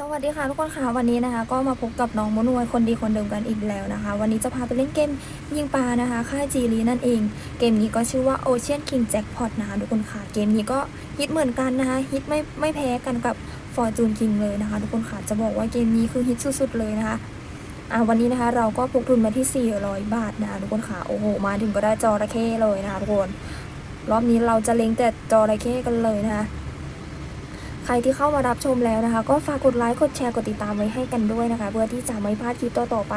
สวัสดีค่ะทุกคนค่ะวันนี้นะคะ ก็มาพบกับน้องมนวยคนดีคนเดิมกันอีกแล้วนะคะ วันนี้จะพาไปเล่นเกมยิงปลานะคะค่ายจีรีนั่นเอง เกมนี้ก็ชื่อว่า Ocean King Jackpot นะคะทุกคนค่ะเกมนี้ก็ฮิตเหมือนกันนะคะฮิตไม่ไม่แพ้กันกับ Fortune King เลยนะคะ ทุกคนค่ะจะบอกว่าเกมนี้คือฮิตสุดๆเลยนะคะอ่าวันนี้นะคะเราก็พกทุนมาที่ 400 บาทนะคะทุกคนค่ะโอ้โหมาถึงก็ได้จอระเข้เลยนะคะทุกคนรอบนี้เราจะเล็งแต่จอระเข้กันเลยนะคะ ใครที่เข้ามารับชมแล้วนะคะ ก็ฝากกดไลค์กดแชร์กดติดตามไว้ให้กันด้วยนะคะ เพื่อที่จะไม่พลาดคลิปต่อๆไป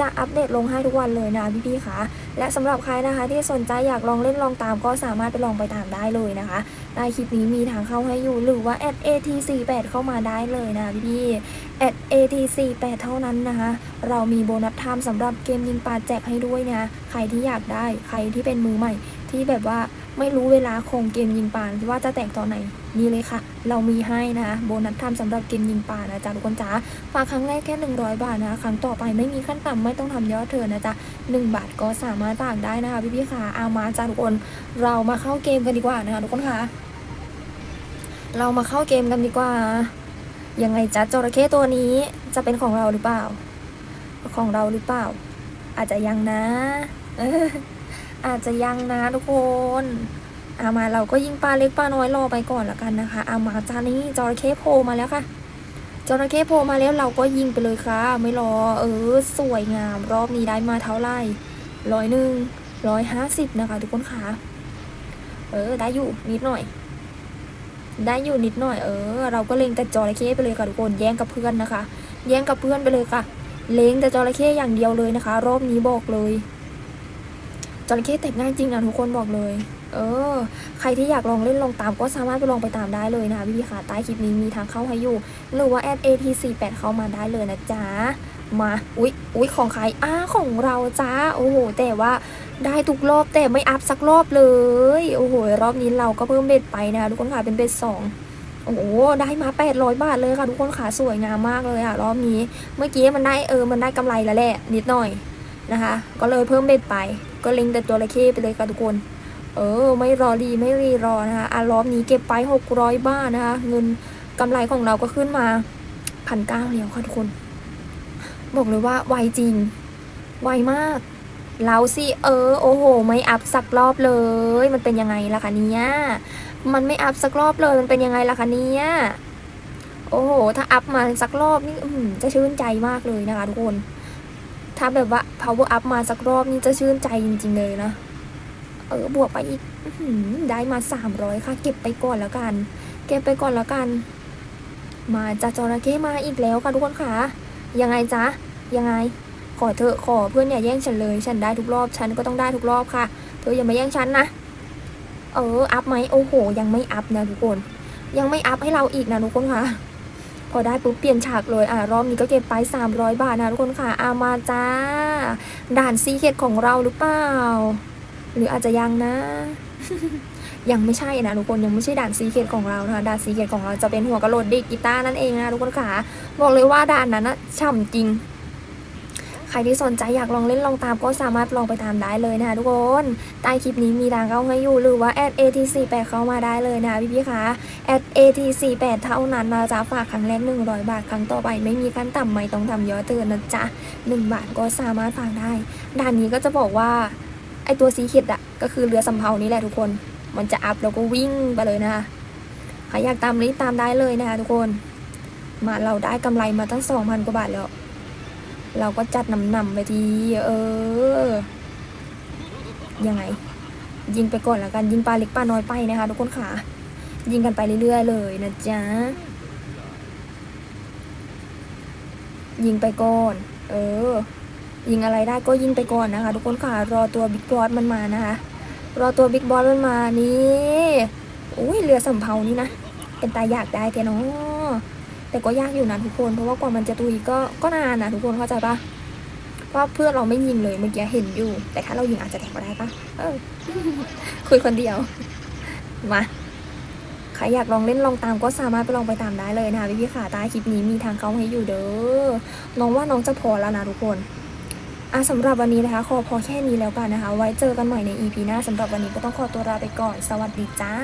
จะอัปเดตลงให้ทุกวันเลยนะพี่ๆค่ะและสำหรับใครนะคะที่สนใจอยากลองเล่นลองตามก็สามารถไปลองไปตามได้เลยนะคะใต้คลิปนี้มีทางเข้าให้อยู่หรือว่า @at48 เข้ามาได้เลยนะพี่ๆ @at48 เท่านั้นนะคะ เรามีโบนัสไทม์สำหรับเกมยิงปลาแจกให้ด้วยนะใครที่อยากได้ใครที่เป็นมือใหม่ที่แบบว่า ไม่รู้เวลาของเกมยิงปลาว่าจะแตกตอนไหนนี่เลยค่ะ เรามีให้นะโบนัสทำสำหรับเกมยิงปานะจ๊ะทุกคนจ๋าฝากครั้งแรกแค่ 100 บาทนะคะครั้งต่อไปไม่มีขั้นต่ำไม่ต้องทำยอดเถินนะจ๊ะ1บาทก็สามารถฝากได้นะคะพี่ๆค่ะเอามาจ้าทุกคน เรามาเข้าเกมกันดีกว่านะคะทุกคนค่ะ เรามาเข้าเกมกันดีกว่ายังไงจ๊ะจระเข้ตัวนี้จะเป็นของเราหรือเปล่า ของเราหรือเปล่า อาจจะยังนะ อาจจะยังนะทุกคนอามาเราก็ยิงปลาเล็กปลาน้อยรอไปก่อนละกันนะคะอามาจานี้จระเข้โผล่มาแล้วค่ะจระเข้โผล่มาแล้วเราก็ยิงไปเลยค่ะ ไม่รอ เออ สวยงาม รอบนี้ได้มาเท่าไหร่ร้อยหนึ่งร้อยห้าสิบนะคะทุกคนค่ะเออ ได้อยู่นิดหน่อย ได้อยู่นิดหน่อยเออ เราก็เล็งแต่จระเข้ไปเลยค่ะทุกคนแย่งกับเพื่อนนะคะ แย่งกับเพื่อนไปเลยค่ะ เล็งแต่จระเข้อย่างเดียวเลยนะคะ รอบนี้บอกเลย จระเข้แตกง่ายจริงนะทุกคนบอกเลย เออ ใครที่อยากลองเล่นลองตามก็สามารถไปลองไปตามได้เลยนะคะพี่ค่ะใต้คลิปนี้มีทางเข้าให้อยู่หรือว่าแอด AT48 เข้ามาได้เลยนะจ๊ะมาอุ๊ยอุ๊ยของใครอ้าของเราจ้าโอ้โหแต่ว่าได้ทุกรอบแต่ไม่อัพสักรอบเลยโอ้โหรอบนี้เราก็เพิ่มเบ็ดไปนะคะทุกคนค่ะเป็นเบ็ดสองโอ้โหได้มา 800 บาทเลยค่ะทุกคนค่ะสวยงามมากเลยอะรอบนี้ เมื่อกี้มันได้เออมันได้กำไรแล้วแหละนิดหน่อย นะคะ ก็เลยเพิ่มเบ็ดไป ก็เล็งแต่ตัวระเข้ไปเลยค่ะทุกคน เออ ไม่รอดีไม่รีรอนะคะอะรอบนี้เก็บไป600บาทนะคะ เงินกำไรของเราก็ขึ้นมาพันเก้าแล้วค่ะทุกคน บอกเลยว่าไวจริง ไวมากเราสิเออโอ้โห ไม่อัพสักรอบเลย มันเป็นยังไงล่ะคะเนี่ยมันไม่อัพสักรอบเลยมันเป็นยังไงล่ะคะเนี่ยโอ้โห ถ้าอัพมาสักรอบนี่จะชื่นใจมากเลยนะคะทุกคน ถ้าแบบว่า power up มาสักรอบนี่จะชื่นใจจริง ๆ เลยนะ เออบวกไปอีกอได้มาสามร้อยค่ะ เก็บไปก่อนแล้วกัน เก็บไปก่อนแล้วกัน มาจะจระเข้มาอีกแล้วค่ะทุกคนค่ะ ยังไงจ๊ะ ยังไง ขอเธอะขอเพื่อนอย่าแย่งฉันเลย ฉันได้ทุกรอบ ฉันก็ต้องได้ทุกรอบค่ะ เธออย่ามาแย่งฉันนะ เออ อัพไหมโอ้โห ยังไม่อัพนะทุกคน ยังไม่อัพให้เราอีกนะทุกคนค่ะ พอได้ปุ๊บเปลี่ยนฉากเลยอะรอบนี้ก็เก็บไป 300 บาทนะทุกคนค่ะอามาจ้า ด่านซีเคดของเราหรือเปล่า หรืออาจจะยังนะ ยังไม่ใช่นะทุกคนยังไม่ใช่ด่านซีเคดของเรานะคะด่านซีเคดของเราจะเป็นหัวกะโหลกดิกกีตาร์นั่นเองนะทุกคนค่ะบอกเลยว่าด่านนั้นนะฉ่ำจริง ครที่สนใจอยากลองเล่นลองตามก็สามารถลองไปตามได้เลยนะคะทุกคนใต้คลิปนี้มีทางเข้าให้อยู่หรือว่า @at48 เข้ามาได้เลยนะคะพี่ๆค่ะ @at48 เท่านั้นนะจ๊ะฝากครั้งแรก100 บาทครั้งต่อไป ไม่มีขั้นต่ำไม่ต้องทำยอดเตือนนะจ๊ะ1บาทก็สามารถฝากได้ด่านนี้ก็จะบอกว่าไอตัวซีคิดอะก็คือเรือสำเภานี้แหละทุกคน มันจะอัพแล้วก็วิ่งไปเลยนะคะใครอยากตามรีบตามได้เลยนะคะทุกคน มาเราได้กำไรมาตั้งสองพันกว่าบาทแล้ว เราก็จัดนำๆไปทีเออ ยังไง ยิงไปก่อนแล้วกันยิงปลาเล็กปลาน้อยไปนะคะทุกคนค่ะ ยิงกันไปเรื่อยๆเลยนะจ๊ะ ยิงไปก่อน เออ ยิงอะไรได้ก็ยิงไปก่อนนะคะ ทุกคนค่ะ รอตัวบิ๊กบอสมันมานะคะ รอตัวบิ๊กบอสมันมานี่ อุ้ยเรือสำเภานี่นะ เป็นตาอยากได้เทเนาะ แต่ก็ยากอยู่นะทุกคน เพราะว่ากว่ามันจะตุยก็ก็นานนะทุกคนเข้าใจปะว่าเพื่อนเราไม่ยิงเลยเมื่อกี้เห็นอยู่ แต่ถ้าเรายิงอาจจะแทงก็ได้ปะเออ คุยคนเดียว มาใครอยากลองเล่นลองตามก็สามารถไปลองไปตามได้เลยนะคะพี่พี่ๆค่ะใต้คลิปนี้มีทางเข้าให้อยู่เด้อ น้องว่าน้องจะพอแล้วนะทุกคนอะสำหรับวันนี้นะคะ ขอพอแค่นี้แล้วกันนะคะ ไว้เจอกันใหม่ใน EP หน้าสำหรับวันนี้ก็ต้องขอตัวลาไปก่อน สวัสดีจ้า